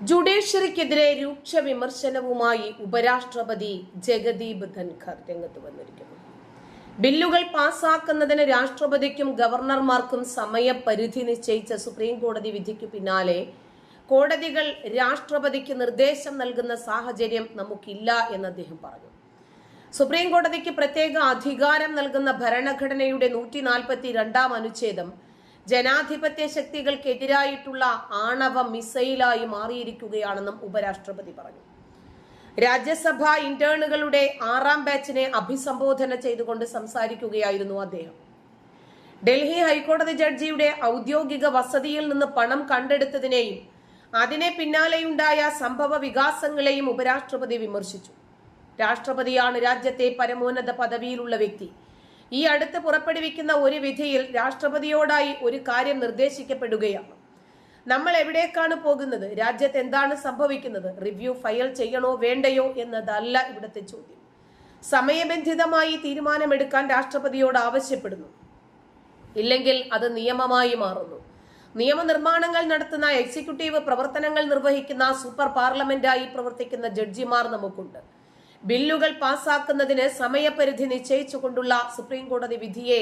ജുഡീഷ്യറിക്കെതിരെ രൂക്ഷ വിമർശനവുമായി ഉപരാഷ്ട്രപതി ജഗദീപ് ധൻഖർ രംഗത്ത് വന്നിരിക്കുന്നു. ബില്ലുകൾ പാസാക്കുന്നതിന് രാഷ്ട്രപതിക്കും ഗവർണർമാർക്കും സമയപരിധി നിശ്ചയിച്ച സുപ്രീം കോടതി വിധിക്കു പിന്നാലെ കോടതികൾ രാഷ്ട്രപതിക്ക് നിർദ്ദേശം നൽകുന്ന സാഹചര്യം നമുക്കില്ല എന്ന് അദ്ദേഹം പറഞ്ഞു. സുപ്രീം കോടതിക്ക് പ്രത്യേക അധികാരം നൽകുന്ന ഭരണഘടനയുടെ നൂറ്റി നാൽപ്പത്തി രണ്ടാം അനുച്ഛേദം ജനാധിപത്യ ശക്തികൾക്കെതിരായിട്ടുള്ള ആണവ മിസൈലായി മാറിയിരിക്കുകയാണെന്നും ഉപരാഷ്ട്രപതി പറഞ്ഞു. രാജ്യസഭാ ഇന്റേണുകളുടെ ആറാം ബാച്ചിനെ അഭിസംബോധന ചെയ്തുകൊണ്ട് സംസാരിക്കുകയായിരുന്നു അദ്ദേഹം. ഡൽഹി ഹൈക്കോടതി ജഡ്ജിയുടെ ഔദ്യോഗിക വസതിയിൽ നിന്ന് പണം കണ്ടെടുത്തതിനെയും അതിനെ പിന്നാലെയുണ്ടായ സംഭവ വികാസങ്ങളെയും ഉപരാഷ്ട്രപതി വിമർശിച്ചു. രാഷ്ട്രപതിയാണ് രാജ്യത്തെ പരമോന്നത പദവിയിലുള്ള വ്യക്തി. ഈ അടുത്ത് പുറപ്പെടുവിക്കുന്ന ഒരു വിധിയിൽ രാഷ്ട്രപതിയോടായി ഒരു കാര്യം നിർദ്ദേശിക്കപ്പെടുകയാണ്. നമ്മൾ എവിടേക്കാണ് പോകുന്നത്? രാജ്യത്ത് എന്താണ് സംഭവിക്കുന്നത്? റിവ്യൂ ഫയൽ ചെയ്യണോ വേണ്ടയോ എന്നതല്ല ഇവിടുത്തെ ചോദ്യം. സമയബന്ധിതമായി തീരുമാനമെടുക്കാൻ രാഷ്ട്രപതിയോട് ആവശ്യപ്പെടുന്നു. ഇല്ലെങ്കിൽ അത് നിയമമായി മാറുന്നു. നിയമനിർമ്മാണങ്ങൾ നടത്തുന്ന എക്സിക്യൂട്ടീവ് പ്രവർത്തനങ്ങൾ നിർവഹിക്കുന്ന സൂപ്പർ പാർലമെന്റായി പ്രവർത്തിക്കുന്ന ജഡ്ജിമാർ നമുക്കുണ്ട്. ബില്ലുകൾ പാസാക്കുന്നതിന് സമയപരിധി നിശ്ചയിച്ചുകൊണ്ടുള്ള സുപ്രീം കോടതി വിധിയെ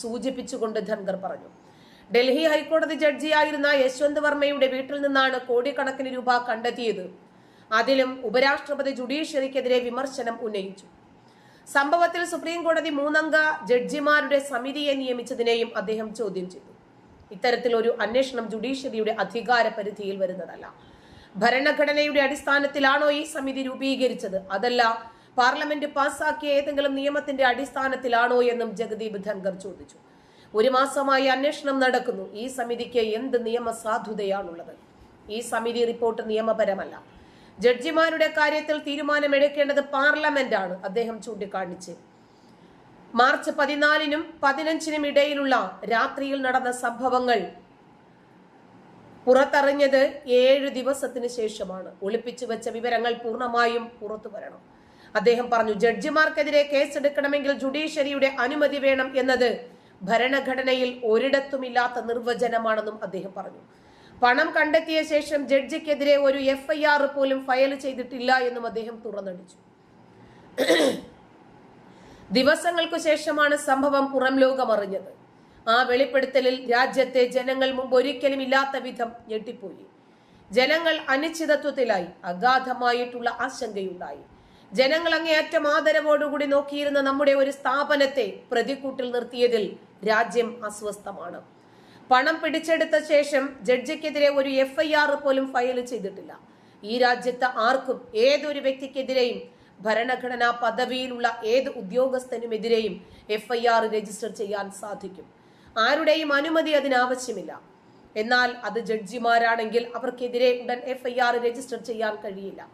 സൂചിപ്പിച്ചുകൊണ്ട് ധൻഖർ പറഞ്ഞു. ഡൽഹി ഹൈക്കോടതി ജഡ്ജിയായിരുന്ന യശ്വന്ത് വർമ്മയുടെ വീട്ടിൽ നിന്നാണ് കോടിക്കണക്കിന് രൂപ കണ്ടെത്തിയത്. അതിലും ഉപരാഷ്ട്രപതി ജുഡീഷ്യറിക്കെതിരെ വിമർശനം ഉന്നയിച്ചു. സംഭവത്തിൽ സുപ്രീം കോടതി മൂന്നംഗ ജഡ്ജിമാരുടെ സമിതിയെ നിയമിച്ചതിനെയും അദ്ദേഹം ചോദ്യം ചെയ്തു. ഇത്തരത്തിലൊരു അന്വേഷണം ജുഡീഷ്യറിയുടെ അധികാര പരിധിയിൽ വരുന്നതല്ല. ഭരണഘടനയുടെ അടിസ്ഥാനത്തിലാണോ ഈ സമിതി രൂപീകരിച്ചത്? അതല്ല പാർലമെന്റ് പാസ്സാക്കിയ ഏതെങ്കിലും നിയമത്തിന്റെ അടിസ്ഥാനത്തിലാണോ എന്നും ജഗദീപ് ധൻഖർ ചോദിച്ചു. ഒരു മാസമായി അന്വേഷണം നടക്കുന്നു. ഈ സമിതിക്ക് എന്ത് നിയമസാധുതയാണുള്ളത് ഈ സമിതി റിപ്പോർട്ട് നിയമപരമല്ല. ജഡ്ജിമാരുടെ കാര്യത്തിൽ തീരുമാനമെടുക്കേണ്ടത് പാർലമെന്റ് ആണ് അദ്ദേഹം ചൂണ്ടിക്കാണിച്ച്. മാർച്ച് പതിനാലിനും പതിനഞ്ചിനും ഇടയിലുള്ള രാത്രിയിൽ നടന്ന സംഭവങ്ങൾ പുറത്തറിഞ്ഞത് ഏഴ് ദിവസത്തിന് ശേഷമാണ്. ഒളിപ്പിച്ചു വെച്ച വിവരങ്ങൾ പൂർണമായും പുറത്തു വരണം. അദ്ദേഹം പറഞ്ഞു ജഡ്ജിമാർക്കെതിരെ കേസെടുക്കണമെങ്കിൽ ജുഡീഷ്യറിയുടെ അനുമതി വേണം എന്നത് ഭരണഘടനയിൽ ഒരിടത്തുമില്ലാത്ത നിർവചനമാണെന്നും അദ്ദേഹം പറഞ്ഞു. പണം കണ്ടെത്തിയ ശേഷം ജഡ്ജിക്കെതിരെ ഒരു എഫ്ഐആർ പോലും ഫയൽ ചെയ്തിട്ടില്ല എന്നും അദ്ദേഹം തുറന്നടിച്ചു. ദിവസങ്ങൾക്കു ശേഷമാണ് സംഭവം പുറം ലോകം അറിഞ്ഞത് ആ വെളിപ്പെടുത്തലിൽ രാജ്യത്തെ ജനങ്ങൾ മുമ്പ് ഒരിക്കലും ഇല്ലാത്ത വിധം ഞെട്ടിപ്പോയി. ജനങ്ങൾ അനിശ്ചിതത്വത്തിലായി. അഗാധമായിട്ടുള്ള ആശങ്കയുണ്ടായി. ജനങ്ങൾ അങ്ങേയറ്റം ആദരവോടുകൂടി നോക്കിയിരുന്ന നമ്മുടെ ഒരു സ്ഥാപനത്തെ പ്രതിക്കൂട്ടിൽ നിർത്തിയതിൽ രാജ്യം അസ്വസ്ഥമാണ്. പണം പിടിച്ചെടുത്ത ശേഷം ജഡ്ജിക്കെതിരെ ഒരു എഫ്ഐആർ പോലും ഫയൽ ചെയ്തിട്ടില്ല. ഈ രാജ്യത്ത് ആർക്കും ഏതൊരു വ്യക്തിക്കെതിരെയും ഭരണഘടനാ പദവിയിലുള്ള ഏത് ഉദ്യോഗസ്ഥനുമെതിരെയും എഫ്ഐആർ രജിസ്റ്റർ ചെയ്യാൻ സാധിക്കും. ആരുടെയും അനുമതി അതിനാവശ്യമില്ല. എന്നാൽ അത് ജഡ്ജിമാരാണെങ്കിൽ അവർക്കെതിരെ ഉടൻ എഫ്ഐആർ രജിസ്റ്റർ ചെയ്യാൻ കഴിയില്ല.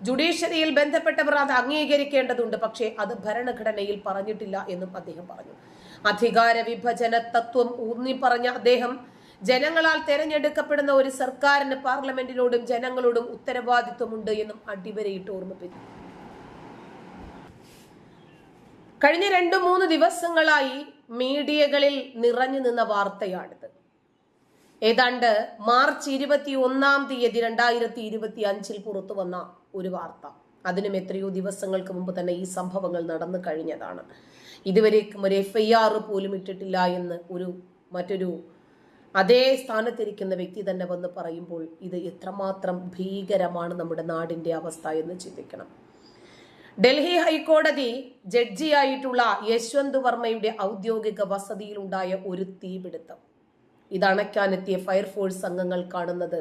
ജുഡീഷ്യറിയിൽ ബന്ധപ്പെട്ടവർ അത് അംഗീകരിക്കേണ്ടതുണ്ട്. പക്ഷേ അത് ഭരണഘടനയിൽ പറഞ്ഞിട്ടില്ല എന്നും അദ്ദേഹം പറഞ്ഞു. അധികാര വിഭജന തത്വം ഊന്നി പറഞ്ഞ അദ്ദേഹം ജനങ്ങളാൽ തെരഞ്ഞെടുക്കപ്പെടുന്ന ഒരു സർക്കാരിന് പാർലമെന്റിനോടും ജനങ്ങളോടും ഉത്തരവാദിത്വമുണ്ട് എന്നും അടിവരയിട്ട് ഓർമ്മിപ്പിച്ചു കഴിഞ്ഞ രണ്ടു മൂന്ന് ദിവസങ്ങളായി മീഡിയകളിൽ നിറഞ്ഞു നിന്ന വാർത്തയാണിത്. ഏതാണ്ട് മാർച്ച് ഇരുപത്തി ഒന്നാം തീയതി രണ്ടായിരത്തി ഇരുപത്തി അഞ്ചിൽ പുറത്തു വന്ന ഒരു വാർത്ത. അതിനും എത്രയോ ദിവസങ്ങൾക്ക് മുമ്പ് തന്നെ ഈ സംഭവങ്ങൾ നടന്നു കഴിഞ്ഞതാണ്. ഇതുവരേക്കും ഒരു എഫ് ഐ ആർ പോലും ഇട്ടിട്ടില്ല എന്ന് ഒരു മറ്റൊരു അതേ സ്ഥാനത്തിരിക്കുന്ന വ്യക്തി തന്നെ വന്ന് പറയുമ്പോൾ ഇത് എത്രമാത്രം ഭീകരമാണ് നമ്മുടെ നാടിന്റെ അവസ്ഥ എന്ന് ചിന്തിക്കണം. ഡൽഹി ഹൈക്കോടതി ജഡ്ജിയായിട്ടുള്ള യശ്വന്ത് വർമ്മയുടെ ഔദ്യോഗിക വസതിയിലുണ്ടായ ഒരു തീപിടുത്തം. ഇത് അണയ്ക്കാനെത്തിയ ഫയർഫോഴ്സ് അംഗങ്ങൾ കാണുന്നത്.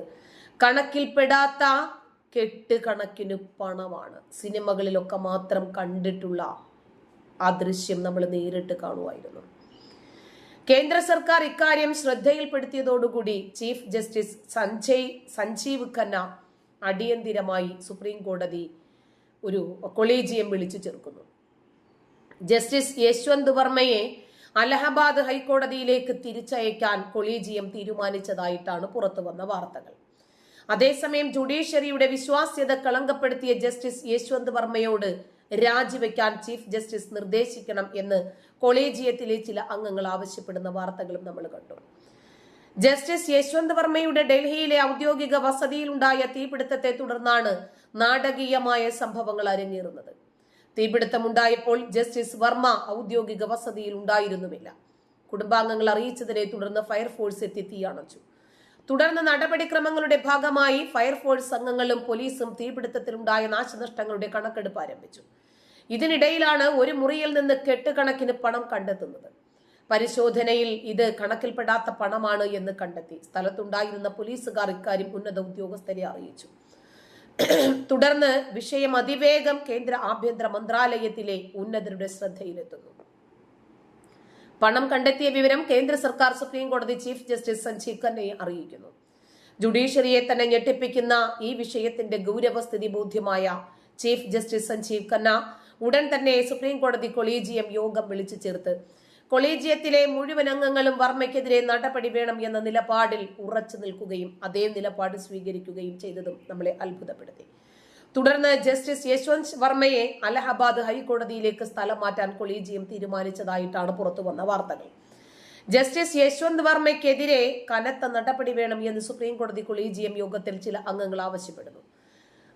കണക്കിൽപ്പെടാത്ത കെട്ട് കണക്കിന് പണമാണ്. സിനിമകളിലൊക്കെ മാത്രം കണ്ടിട്ടുള്ള ആ ദൃശ്യം നമ്മൾ നേരിട്ട് കാണുമായിരുന്നു. കേന്ദ്ര സർക്കാർ ഇക്കാര്യം ശ്രദ്ധയിൽപ്പെടുത്തിയതോടുകൂടി ചീഫ് ജസ്റ്റിസ് സഞ്ജയ് സഞ്ജീവ് ഖന്ന അടിയന്തിരമായി സുപ്രീം കോടതി ഒരു കൊളീജിയം വിളിച്ചു ചേർക്കുന്നു. ജസ്റ്റിസ് യശ്വന്ത് വർമ്മയെ അലഹബാദ് ഹൈക്കോടതിയിലേക്ക് തിരിച്ചയക്കാൻ കൊളീജിയം തീരുമാനിച്ചതായിട്ടാണ് പുറത്തു വന്ന വാർത്തകൾ. അതേസമയം ജുഡീഷ്യറിയുടെ വിശ്വാസ്യത കളങ്കപ്പെടുത്തിയ ജസ്റ്റിസ് യശ്വന്ത് വർമ്മയോട് രാജിവെക്കാൻ ചീഫ് ജസ്റ്റിസ് നിർദ്ദേശിക്കണം എന്ന് കൊളീജിയത്തിലെ ചില അംഗങ്ങൾ ആവശ്യപ്പെടുന്ന വാർത്തകളും നമ്മൾ കണ്ടു. ജസ്റ്റിസ് യശ്വന്ത് വർമ്മയുടെ ഡൽഹിയിലെ ഔദ്യോഗിക വസതിയിലുണ്ടായ തീപിടുത്തത്തെ തുടർന്നാണ് നാടകീയമായ സംഭവങ്ങൾ അരങ്ങേറുന്നത്. തീപിടുത്തമുണ്ടായപ്പോൾ ജസ്റ്റിസ് വർമ്മ ഔദ്യോഗിക വസതിയിൽ ഉണ്ടായിരുന്നുമില്ല. കുടുംബാംഗങ്ങൾ അറിയിച്ചതിനെ തുടർന്ന് ഫയർഫോഴ്സ് എത്തി തീയണച്ചു. തുടർന്ന് നടപടിക്രമങ്ങളുടെ ഭാഗമായി ഫയർഫോഴ്സ് അംഗങ്ങളും പോലീസും തീപിടുത്തത്തിലുണ്ടായ നാശനഷ്ടങ്ങളുടെ കണക്കെടുപ്പ് ആരംഭിച്ചു. ഇതിനിടയിലാണ് ഒരു മുറിയിൽ നിന്ന് കെട്ടുകണക്കിന് പണം കണ്ടെത്തുന്നത്. പരിശോധനയിൽ ഇത് കണക്കിൽപ്പെടാത്ത പണമാണ് എന്ന് കണ്ടെത്തി. സ്ഥലത്തുണ്ടായിരുന്ന പോലീസുകാർ ഇക്കാര്യം ഉന്നത ഉദ്യോഗസ്ഥരെ അറിയിച്ചു. തുടർന്ന് വിഷയം അതിവേഗം കേന്ദ്ര ആഭ്യന്തര മന്ത്രാലയത്തിലെ ഉന്നതരുടെ ശ്രദ്ധയിലെത്തുന്നു. പണം കണ്ടെത്തിയ വിവരം കേന്ദ്ര സർക്കാർ സുപ്രീം കോടതി ചീഫ് ജസ്റ്റിസ് സഞ്ജീവ് ഖന്നയെ അറിയിക്കുന്നു. ജുഡീഷ്യറിയെ തന്നെ ഞെട്ടിപ്പിക്കുന്ന ഈ വിഷയത്തിന്റെ ഗൗരവസ്ഥിതി ബോധ്യമായ ചീഫ് ജസ്റ്റിസ് സഞ്ജീവ് ഖന്ന ഉടൻ തന്നെ സുപ്രീം കോടതി കൊളീജിയം യോഗം വിളിച്ചു ചേർത്ത് കൊളീജിയത്തിലെ മുഴുവൻ അംഗങ്ങളും വർമ്മയ്ക്കെതിരെ നടപടി വേണം എന്ന നിലപാടിൽ ഉറച്ചു നിൽക്കുകയും അതേ നിലപാട് സ്വീകരിക്കുകയും ചെയ്തതും നമ്മളെ അത്ഭുതപ്പെടുത്തി. തുടർന്ന് ജസ്റ്റിസ് യശ്വന്ത് വർമ്മയെ അലഹബാദ് ഹൈക്കോടതിയിലേക്ക് സ്ഥലം മാറ്റാൻ കൊളീജിയം തീരുമാനിച്ചതായിട്ടാണ് പുറത്തു വന്ന വാർത്തകൾ. ജസ്റ്റിസ് യശ്വന്ത് വർമ്മയ്ക്കെതിരെ കനത്ത നടപടി വേണം എന്ന് സുപ്രീം കോടതി കൊളീജിയം യോഗത്തിൽ ചില അംഗങ്ങൾ ആവശ്യപ്പെടുന്നു.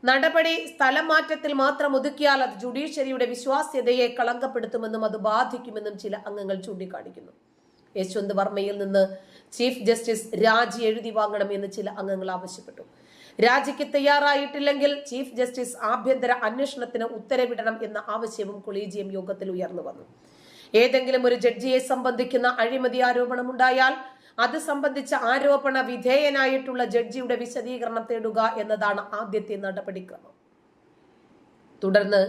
നടപടി സ്ഥലം മാറ്റത്തിൽ മാത്രം ഒതുക്കിയാൽ അത് ജുഡീഷ്യറിയുടെ വിശ്വാസ്യതയെ കളങ്കപ്പെടുത്തുമെന്നും അത് ബാധിക്കുമെന്നും ചില അംഗങ്ങൾ ചൂണ്ടിക്കാണിക്കുന്നു. യശ്വന്ത് വർമ്മയിൽ നിന്ന് ചീഫ് ജസ്റ്റിസ് രാജി എഴുതി വാങ്ങണമെന്ന് ചില അംഗങ്ങൾ ആവശ്യപ്പെട്ടു. രാജിക്ക് തയ്യാറായിട്ടില്ലെങ്കിൽ ചീഫ് ജസ്റ്റിസ് ആഭ്യന്തര അന്വേഷണത്തിന് ഉത്തരവിടണം എന്ന ആവശ്യവും കൊളീജിയം യോഗത്തിൽ ഉയർന്നു വന്നു. ഏതെങ്കിലും ഒരു ജഡ്ജിയെ സംബന്ധിക്കുന്ന അഴിമതി ആരോപണമുണ്ടായാൽ അത് സംബന്ധിച്ച ആരോപണ വിധേയനായിട്ടുള്ള ജഡ്ജിയുടെ വിശദീകരണം തേടുക എന്നതാണ് ആദ്യത്തെ നടപടിക്രമം. തുടർന്ന്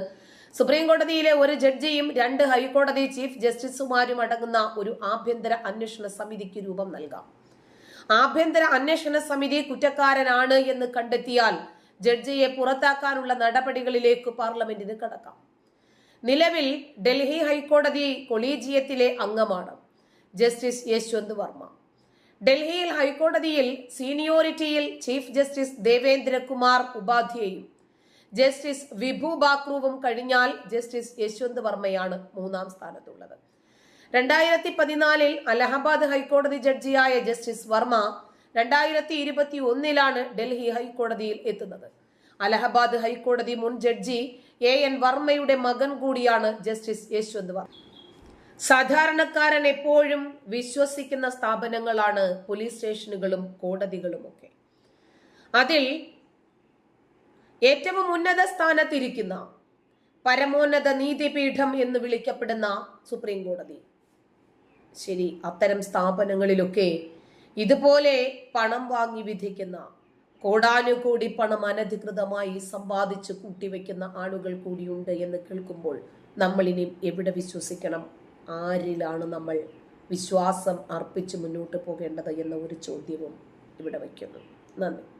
സുപ്രീം കോടതിയിലെ ഒരു ജഡ്ജിയും രണ്ട് ഹൈക്കോടതി ചീഫ് ജസ്റ്റിസുമാരും അടങ്ങുന്ന ഒരു ആഭ്യന്തര അന്വേഷണ സമിതിക്ക് രൂപം നൽകാം. ആഭ്യന്തര അന്വേഷണ സമിതി കുറ്റക്കാരനാണ് എന്ന് കണ്ടെത്തിയാൽ ജഡ്ജിയെ പുറത്താക്കാനുള്ള നടപടികളിലേക്ക് പാർലമെന്റിന് കടക്കാം. നിലവിൽ ഡൽഹി ഹൈക്കോടതി കൊളീജിയത്തിലെ അംഗമാണ് ജസ്റ്റിസ് യശ്വന്ത് വർമ്മ. ഡൽഹിയിൽ ഹൈക്കോടതിയിൽ സീനിയോറിറ്റിയിൽ ചീഫ് ജസ്റ്റിസ് ദേവേന്ദ്രകുമാർ ഉപാധ്യയും. ജസ്റ്റിസ് വിഭു ബാക്രുവും കഴിഞ്ഞാൽ ജസ്റ്റിസ് യശ്വന്ത് വർമ്മയാണ് മൂന്നാം സ്ഥാനത്തുള്ളത്. രണ്ടായിരത്തി പതിനാലിൽ അലഹബാദ് ഹൈക്കോടതി ജഡ്ജിയായ ജസ്റ്റിസ് വർമ്മ രണ്ടായിരത്തി ഇരുപത്തി ഒന്നിലാണ് ഡൽഹി ഹൈക്കോടതിയിൽ എത്തുന്നത്. അലഹബാദ് ഹൈക്കോടതി മുൻ ജഡ്ജി എ എൻ വർമ്മയുടെ മകൻ കൂടിയാണ് ജസ്റ്റിസ് യശ്വന്ത് വർമ്മ. സാധാരണക്കാരൻ എപ്പോഴും വിശ്വസിക്കുന്ന സ്ഥാപനങ്ങളാണ് പോലീസ് സ്റ്റേഷനുകളും കോടതികളുമൊക്കെ. അതിൽ ഏറ്റവും ഉന്നത സ്ഥാനത്തിരിക്കുന്ന പരമോന്നത നീതിപീഠം എന്ന് വിളിക്കപ്പെടുന്ന സുപ്രീം കോടതി. ശരി അത്തരം സ്ഥാപനങ്ങളിലൊക്കെ ഇതുപോലെ പണം വാങ്ങി വിധിക്കുന്ന കോടാനുകൂടി പണം അനധികൃതമായി സമ്പാദിച്ച് കൂട്ടിവെക്കുന്ന ആളുകൾ കൂടിയുണ്ട് എന്ന് കേൾക്കുമ്പോൾ നമ്മളിനി എവിടെ വിശ്വസിക്കണം? ആരിലാണ് നമ്മൾ വിശ്വാസം അർപ്പിച്ച് മുന്നോട്ട് പോകേണ്ടത് എന്ന ഒരു ചോദ്യവും ഇവിടെ വയ്ക്കുന്നു. നന്ദി.